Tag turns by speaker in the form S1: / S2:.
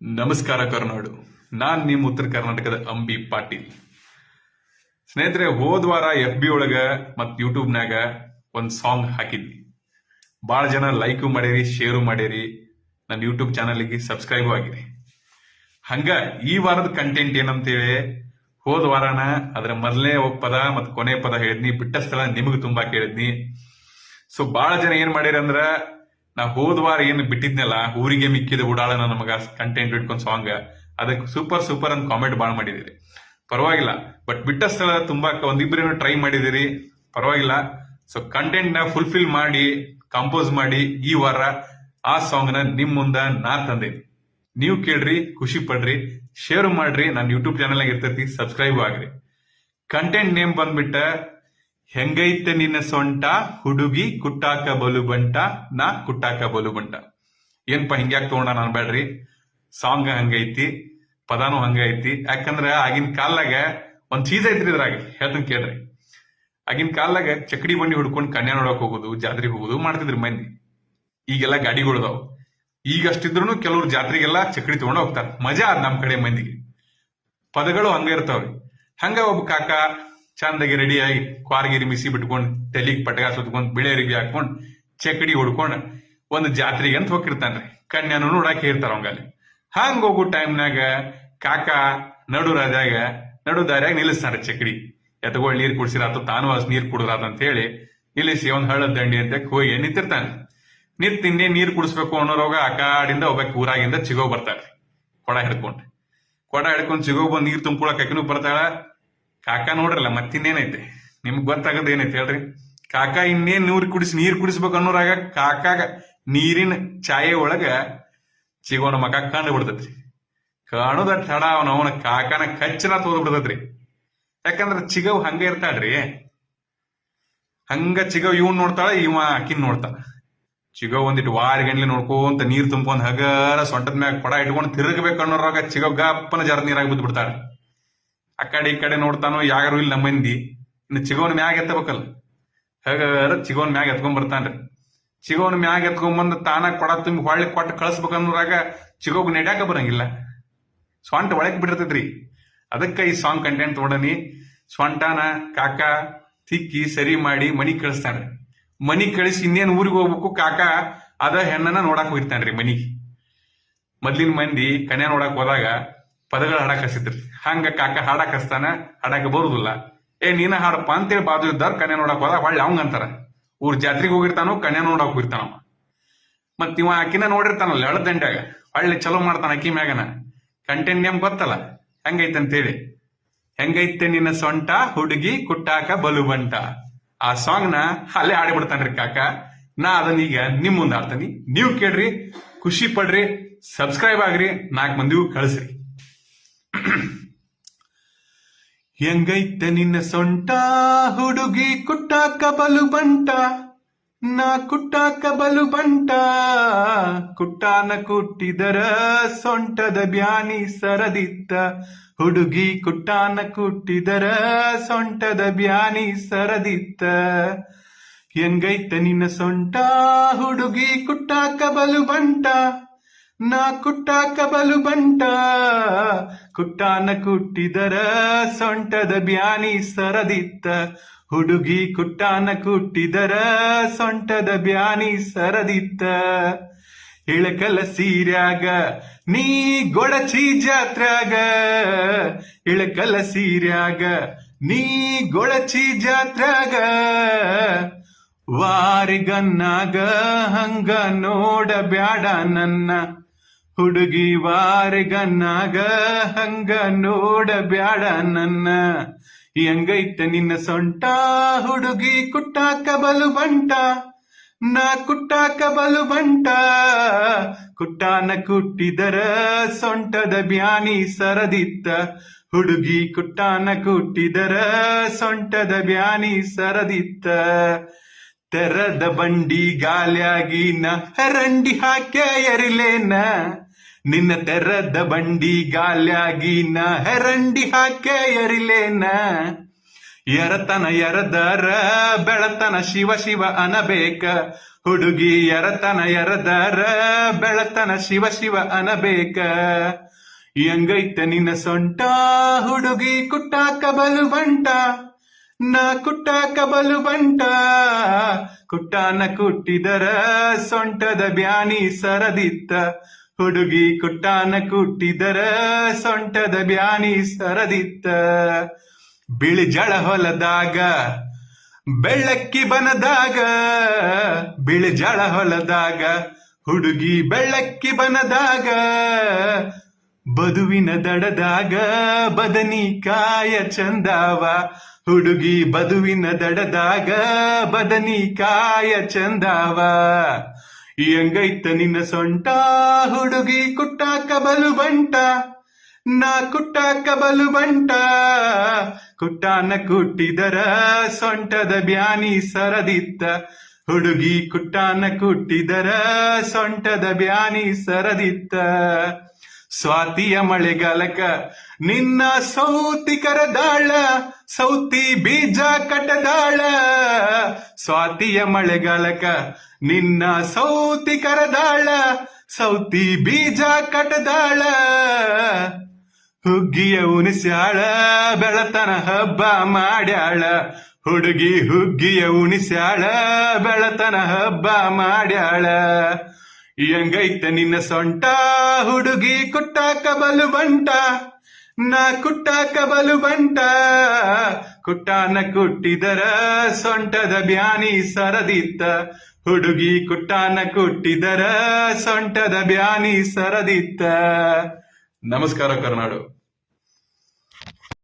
S1: ನಮಸ್ಕಾರ ಕರ್ನಾಡು. ನಾನು ನಿಮ್ಮ ಉತ್ತರ ಕರ್ನಾಟಕದ ಅಂಬಿ ಪಾಟೀಲ್. ಸ್ನೇಹಿತರೆ, ಹೋದ ವಾರ ಎಫ್ ಬಿ ಒಳಗ ಮತ್ತು ಯೂಟ್ಯೂಬ್ನಾಗ ಒಂದು ಸಾಂಗ್ ಹಾಕಿದ್ವಿ. ಭಾಳ ಜನ ಲೈಕು ಮಾಡಿರಿ ಶೇರು ಮಾಡಿರಿ. ನನ್ನ ಯೂಟ್ಯೂಬ್ ಚಾನಲ್ಗೆ ಸಬ್ಸ್ಕ್ರೈಬು ಆಗಿರಿ. ಹಂಗ ಈ ವಾರದ ಕಂಟೆಂಟ್ ಏನಂತೇಳಿ ಹೋದ ವಾರನ ಅದರ ಮೊದಲನೇ ಪದ ಮತ್ತು ಕೊನೆ ಪದ ಹೇಳಿದ್ನಿ. ಬಿಟ್ಟ ಸ್ಥಳ ನಿಮಗೆ ತುಂಬಾ ಕೇಳಿದ್ನಿ. ಸೊ ಬಹಳ ಜನ ಏನು ಮಾಡ್ಯಾರ ಅಂದ್ರ ನಾ ಹೋದ ವಾರ ಏನು ಬಿಟ್ಟಿದ್ನಲ್ಲ, ಊರಿಗೆ ಮಿಕ್ಕಿದ ಉಡಾಳ ನಮಗ ಮಗ ಕಂಟೆಂಟ್ ಇಟ್ಕೊಂಡ್ ಸಾಂಗ್ ಅದಕ್ಕೆ ಸೂಪರ್ ಸೂಪರ್ ಅಂತ ಕಾಮೆಂಟ್ ಭಾಳ ಮಾಡಿದಿರಿ. ಪರವಾಗಿಲ್ಲ ಬಟ್ ಬಿಟ್ಟ ಸ್ಥಳ ತುಂಬಾ ಒಂದಿಬ್ಬರೇನು ಟ್ರೈ ಮಾಡಿದಿರಿ, ಪರವಾಗಿಲ್ಲ. ಸೊ ಕಂಟೆಂಟ್ನ ಫುಲ್ಫಿಲ್ ಮಾಡಿ ಕಂಪೋಸ್ ಮಾಡಿ, ಈ ವಾರ ಆ ಸಾಂಗ್ನ ನಿಮ್ ಮುಂದ ನಾ ತಂದೇನಿ ನೀವು ಕೇಳ್ರಿ, ಖುಷಿ ಪಡ್ರಿ ಶೇರ್ ಮಾಡ್ರಿ. ನನ್ನ ಯೂಟ್ಯೂಬ್ ಚಾನಲ್ ಆಗಿರ್ತೈತಿ ಸಬ್ಸ್ಕ್ರೈಬ್ ಆಗ್ರಿ. ಕಂಟೆಂಟ್ ನೇಮ್ ಬಂದ್ಬಿಟ್ಟ ಹೆಂಗೈತೆ ನಿನ್ನ ಸೊಂಟ? ಹುಡುಗಿ ಕುಟ್ಟಾಕ ಬಲು ಬಂಟ, ನಾ ಕುಟ್ಟಾಕ ಬಲು ಬಂಟ. ಏನ್ಪ ಹಿಂಗ್ಯಾಕ್ ತಗೊಂಡ ನಾನು ಬೇಡ್ರಿ ಸಾಂಗ್ ಹಂಗೈತಿ, ಪದಾನು ಹಂಗೈತಿ. ಯಾಕಂದ್ರೆ ಆಗಿನ ಕಾಲಾಗ ಒಂದ್ ಚೀಸ್ ಐತ್ರಿ ಇದ್ರಾಗ, ಹೇಳ್ತೀನಿ ಕೇಳ್ರಿ. ಆಗಿನ ಕಾಲಾಗ ಚಕಡಿ ಬಂಡಿ ಹುಡ್ಕೊಂಡು ಕನ್ಯಾ ನೋಡಕ್ ಹೋಗುದು, ಜಾತ್ರೆಗೆ ಹೋಗುದು ಮಾಡ್ತಿದ್ರಿ ಮಂದಿ. ಈಗೆಲ್ಲ ಗಾಡಿಗಳದಾವ್ ಈಗ ಅಷ್ಟಿದ್ರು ಕೆಲವ್ರು ಜಾತ್ರೆಗೆಲ್ಲ ಚಕಡಿ ತಗೊಂಡು ಹೋಗ್ತಾರ. ಮಜಾ ಅದ್ ನಮ್ ಕಡೆ ಮಂದಿಗೆ. ಪದಗಳು ಹಂಗ ಇರ್ತಾವ್ರಿ. ಹಂಗ ಒಬ್ಬ ಕಾಕ ಚಂದಾಗಿ ರೆಡಿ ಆಗಿ ಕ್ವಾರ್ಗಿರಿ ಮಿಸಿ ಬಿಟ್ಕೊಂಡು ತಲೆಗೆ ಪಟಗ ಸುತ್ಕೊಂಡು ಬಿಳೆ ಹಾಕೊಂಡು ಚಕಡಿ ಹೊಡ್ಕೊಂಡ್ ಒಂದು ಜಾತ್ರೆಗೆ ಅಂತ ಹೋಗಿರ್ತಾನ್ರಿ. ಕನ್ಯಾನು ನೋಡಕ್ಕೆ ಇರ್ತಾರ ಅವಂಗಲ್ಲಿ. ಹಂಗ ಹೋಗೋ ಟೈಮ್ನಾಗ ಕಾಕ ನಡು ರಾಜಾಗ ನಡು ದಾರ್ಯಾಗ ನಿಲ್ಲಿಸ್ತಾನ್ರಿ ಚಕಡಿ. ಎತ್ತಗೊಳ್ ನೀರು ಕುಡ್ಸಿರಾತು, ತಾನು ಅಸ್ ನೀರು ಕುಡಿದ್ರಾತ ಅಂತ ಹೇಳಿ ನಿಲ್ಲಿಸಿ ಒಂದು ಹಳ್ಳದ ದಂಡಿ ಅಂತ ಹೋಗಿ ನಿಂತಿರ್ತಾನೆ ನಿಂತ್ ಇನ್ನೇ ನೀರು ಕುಡಿಸ್ಬೇಕು ಅನ್ನೋರೋಗ ಆ ಕಾಡಿಂದ ಒಬ್ಬಾಕಿ ಊರಾಗಿಂದ ಚಿಗೋ ಬರ್ತಾರೆ ಕೊಡ ಹಿಡ್ಕೊಂಡು. ಕೊಡ ಹಿಡ್ಕೊಂಡು ಚಿಗೋ ಬಂದ್ ನೀರು ತುಂಬ್ಕೊಳಕ್ ಅಕ್ಕಿನೂ ಬರ್ತಾಳ. ಕಾಕ ನೋಡ್ರಲ್ಲ, ಮತ್ತಿನ್ನೇನೈತೆ? ನಿಮ್ಗೆ ಗೊತ್ತಾಗದ ಏನೈತೆ ಹೇಳ್ರಿ? ಕಾಕ ಇನ್ನೇನು ನೀರ್ ಕುಡಿಸಿ, ನೀರ್ ಕುಡಿಸ್ಬೇಕು ಅನ್ನೋರಾಗ ಕಾಕಾಗ ನೀರಿನ ಛಾಯೆ ಒಳಗ ಚಿಗೋಣ ಮಕ ಕಂಡು ಬಿಡ್ತೈತ್ರಿ. ಕಾಣುದ ತಡ ಅವನ ಅವನ ಕಾಕನ ಕಚ್ಚನ ತೋದ್ ಬಿಡ್ತೈತ್ರಿ. ಯಾಕಂದ್ರ ಚಿಗವ್ ಹಂಗ ಇರ್ತಾಳ್ರಿ. ಹಂಗ ಚಿಗವ್ ಇವನ್ ನೋಡ್ತಾಳ, ಇವ ಅಕಿನ್ ನೋಡ್ತಾಳ. ಚಿಗವ್ ಒಂದಿಟ್ಟು ವಾರ ಗಂಟ್ಲೆ ನೋಡ್ಕೊಂತ ನೀರ್ ತುಂಬ್ಕೊಂಡ್ ಹಗರ ಸೊಂಟದ ಮ್ಯಾಗ ಕೊಡ ಇಟ್ಕೊಂಡು ತಿರುಗಬೇಕು ಅನ್ನೋರಾಗ ಚಿಗವ್ ಗಪ್ಪನ ಜರ ನೀರಾಗಿ ಬಿದ್ದು ಬಿಡ್ತಾಳ ಆ ಕಡೆ ಈ ಕಡೆ ನೋಡ್ತಾನೋ ಯಾರು ಇಲ್ಲ ಮಂದಿ ಇನ್ನು ಚಿಗೋನ್ ಮ್ಯಾಗ ಎತ್ತಬೇಕಲ್ಲ ಹಗರ ಚಿಗೋನ್ ಮ್ಯಾಗ ಎತ್ಕೊಂಡ್ ಬರ್ತಾನ್ರಿ. ಚಿಗೋನ್ ಮ್ಯಾಗ ಎತ್ಕೊಂಡ್ ಬಂದ್ ತಾನ ಕೊಡ ತುಂಬಿ ಹೊಳ್ಳಿ ಕೊಟ್ಟು ಕಳಿಸ್ಬೇಕನ್ನೋರಾಗ ಚಿಗೋಗ್ ನೆಡ್ಯಾಕ ಬರಂಗಿಲ್ಲ. ಸ್ವಂಟ ಒಳಗೆ ಬಿಟ್ಟಿರ್ತೈತ್ರಿ. ಅದಕ್ಕ ಈ ಸಾಂಗ್ ಕಂಟೆಂಟ್ ತೊಡನಿ ಸ್ವಂಟಾನ ಕಾಕ ತಿಕ್ಕಿ ಸರಿ ಮಾಡಿ ಮನಿ ಕಳಿಸ್ತಾನ್ರಿ. ಮನಿ ಕಳಿಸಿ ಇನ್ನೇನು ಊರಿಗೆ ಹೋಗ್ಬೇಕು ಕಾಕ, ಅದ ಹೆಣ್ಣನ ನೋಡಾಕ್ ಹೋಗಿರ್ತಾನ್ರಿ ಮನಿಗೆ. ಮೊದ್ಲಿನ ಮಂದಿ ಕನ್ಯಾ ನೋಡಕ್ ಹೋದಾಗ ಪದಗಳ ಹಾಡಕ್ ಹಸಿದ್ರಿ ಹಂಗ ಕಾಕ ಹಾಡಕ್ ಹಸ್ತಾನ ಹಾಡಕ್ ಬರುದಿಲ್ಲ. ಏ, ನೀನ ಹಾಡಪ್ಪ ಅಂತೇಳಿ ಬಾಜು ಇದ್ದಾರ ಕನ್ಯಾ ನೋಡಕ್ ಹೋದ ಹೊಳ್ಳಿ ಅವಂಗ ಅಂತಾರ. ಊರ್ ಜಾತ್ರೆಗೆ ಹೋಗಿರ್ತಾನೋ, ಕನ್ಯಾ ನೋಡಕ್ ಹೋಗಿರ್ತಾನ ಮತ್ ಇವ ಆಕಿನ ನೋಡಿರ್ತಾನಲ್ಲ ಎಳದ್ ದಂಡ್ಯಾಗ. ಹೊಳ್ಳಿ ಚಲೋ ಮಾಡ್ತಾನ ಅಕ್ಕಿ ಮ್ಯಾಗನ. ಕಂಟೆಂಟ್ ಗೊತ್ತಲ್ಲ? ಹೆಂಗೈತೆ ಅಂತೇಳಿ ಹೆಂಗೈತೆ ನಿನ್ನ ಸೊಂಟ, ಹುಡುಗಿ ಕುಟ್ಟಾಕ ಬಲು ಬಂಟ ಆ ಸಾಂಗ್ನ ಅಲ್ಲೇ ಆಡಿಬಿಡ್ತಾನ್ರಿ ಕಾಕ. ನಾ ಅದನ್ನ ಈಗ ನಿಮ್ ಮುಂದೆ ಆಡ್ತಾನಿ ನೀವು ಕೇಳ್ರಿ, ಖುಷಿ ಪಡ್ರಿ ಸಬ್ಸ್ಕ್ರೈಬ್ ಆಗ್ರಿ, ನಾಲ್ಕು ಮಂದಿಗೂ ಕಳಿಸ್ರಿ. ಹೆಂಗೈತೆ ನಿನ್ನ ಸೊಂಟ? ಹುಡುಗಿ ಕುಟ್ಟಾಕ ಬಲು ಬಂಟ. ನಾ ಕುಟ್ಟಾಕ ಬಲು ಬಂಟ. ಕುಟ್ಟಾನ ಕುಟ್ಟಿದರ ಸೊಂಟದ ಬ್ಯಾನಿ ಸರದಿತ್ತ. ಹುಡುಗಿ ಕುಟ್ಟಾನ ಕುಟ್ಟಿದರ ಸೊಂಟದ ಬ್ಯಾನಿ ಸರದಿತ್ತ. ಹೆಂಗೈತೆ ನಿನ್ನ ಸೊಂಟ? ಹುಡುಗಿ ಕುಟ್ಟಾಕ ಬಲು ಬಂಟ. ನಾ ಕುಟ್ಟ ಕಬಲು ಬಂಟ ಕುಟ್ಟಾನ ಕುಟ್ಟಿದರ ಸೊಂಟದ ಬ್ಯಾನಿ ಸರದಿತ್ತ. ಹುಡುಗಿ ಕುಟ್ಟಾನ ಕುಟ್ಟಿದರ ಸೊಂಟದ ಬ್ಯಾನಿ ಸರದಿತ್ತ. ಇಳಕಲ ಸೀರ್ಯಾಗ, ನೀ ಗೊಡಚಿ ಜಾತ್ರಾಗ ಇಳಕಲ ಸೀರ್ಯಾಗ, ನೀ ಗೊಳಚಿ ಜಾತ್ರಾಗ ವಾರಿಗನ್ನಾಗ ಹಂಗ ನೋಡ ಬ್ಯಾಡ ನನ್ನ. ಹುಡುಗಿ ವಾರಿಗನ್ನಾಗ ಹಂಗ ನೋಡ ಬ್ಯಾಡ ನನ್ನ. ಹೆಂಗೈತೆ ನಿನ್ನ ಸೊಂಟ? ಹುಡುಗಿ ಕುಟ್ಟಾಕ ಬಲು ಬಂಟ. ನಾ ಕುಟ್ಟಾಕ ಬಲು ಬಂಟ. ಕುಟ್ಟಾನ ಕುಟ್ಟಿದರ ಸೊಂಟದ ಬ್ಯಾನಿ ಸರದಿತ್ತ. ಹುಡುಗಿ ಕುಟ್ಟಾನ ಕುಟ್ಟಿದರ ಸೊಂಟದ ಬ್ಯಾನಿ ಸರದಿತ್ತ. ತೆರದ ಬಂಡಿ ಗಾಲ್ಯಾಗಿ ನ ಹರಂಡಿ ಹಾಕ್ಯ ಎರಿಲೇನ. ನಿನ್ನ ತೆರದ ಬಂಡಿ ಗಾಲ್ಯಾಗಿ ನ ಹೆರಂಡಿ ಹಾಕೆ ಎರಿಲೇನ? ಎರತನ ಎರದರ ಬೆಳತನ ಶಿವ ಶಿವ ಅನಬೇಕ. ಹುಡುಗಿ ಎರತನ ಎರದರ ಬೆಳತನ ಶಿವ ಶಿವ ಅನಬೇಕ. ಹೆಂಗೈತೆ ನಿನ್ನ ಸೊಂಟ? ಹುಡುಗಿ ಕುಟ್ಟಾಕ ಬಲು ಬಂಟ ನಾ ಕುಟ್ಟಾಕ ಬಲು ಬಂಟ ಕುಟ್ಟಾನ ಕುಟ್ಟಿದರ ಸೊಂಟದ ಬ್ಯಾನಿ ಸರದಿತ್ತ. ಹುಡುಗಿ ಕುಟ್ಟಾನ ಕುಟ್ಟಿದರ, ಸೊಂಟದ ಬ್ಯಾನಿ ಸರದಿತ್ತ. ಬಿಳಿ ಜಳ ಹೊಲದಾಗ, ಬೆಳ್ಳಕ್ಕಿ ಬನದಾಗ, ಬಿಳಿ ಜಳ ಹೊಲದಾಗ, ಹುಡುಗಿ ಬೆಳ್ಳಕ್ಕಿ ಬನದಾಗ, ಬದುವಿನ ದಡದಾಗ ಬದನಿಕಾಯ ಚಂದಾವ. ಹುಡುಗಿ ಬದುವಿನ ದಡದಾಗ ಬದನಿಕಾಯ ಚಂದಾವ. ಹೆಂಗೈತ ನಿನ್ನ ಸೊಂಟ, ಹುಡುಗಿ ಕುಟ್ಟಾಕ ಬಲು ಬಂಟ. ನಾ ಕುಟ್ಟಾಕ ಬಲು ಬಂಟ. ಕುಟ್ಟಾನ ಕುಟ್ಟಿದರ ಸೊಂಟದ ಬ್ಯಾನಿ ಸರದಿತ್ತ. ಹುಡುಗಿ ಕುಟ್ಟಾನ ಕುಟ್ಟಿದರ ಸೊಂಟದ ಬ್ಯಾನಿ ಸರದಿತ್ತ. ಸ್ವಾತಿಯ ಮಳೆಗಾಲಕ, ನಿನ್ನ ಸೌತಿ ಕರದಾಳ ಸೌತಿ ಬೀಜ ಕಟದಾಳ. ಸ್ವಾತಿಯ ಮಳೆಗಾಲಕ, ನಿನ್ನ ಸೌತಿ ಕರದಾಳ ಸೌತಿ ಬೀಜ ಕಟ್ಟದಾಳ ಹುಗ್ಗಿಯ ಉಣಿಸ್ಯಾಳ, ಬೆಳತನ ಹಬ್ಬ ಮಾಡ್ಯಾಳ. ಹುಡುಗಿ ಹುಗ್ಗಿಯ ಉಣಿಸ್ಯಾಳ, ಬೆಳತನ ಹಬ್ಬ ಮಾಡ್ಯಾಳ. ಹೆಂಗೈತ ನಿನ್ನ ಸೊಂಟ? ಹುಡುಗಿ ಕುಟ್ಟ ಕಬಲು ಬಂಟ. ನಾ ಕುಟ್ಟ ಕಬಲು ಬಂಟ. ಕುಟ್ಟಾನ ಕುಟ್ಟಿದರ ಸೊಂಟದ ಬ್ಯಾನಿ ಸರದಿತ್ತ. ಹುಡುಗಿ ಕುಟ್ಟಾನ ಕುಟ್ಟಿದರ ಸೊಂಟದ ಬ್ಯಾನಿ ಸರದಿತ್ತ. ನಮಸ್ಕಾರ ಕರ್ನಾಡು.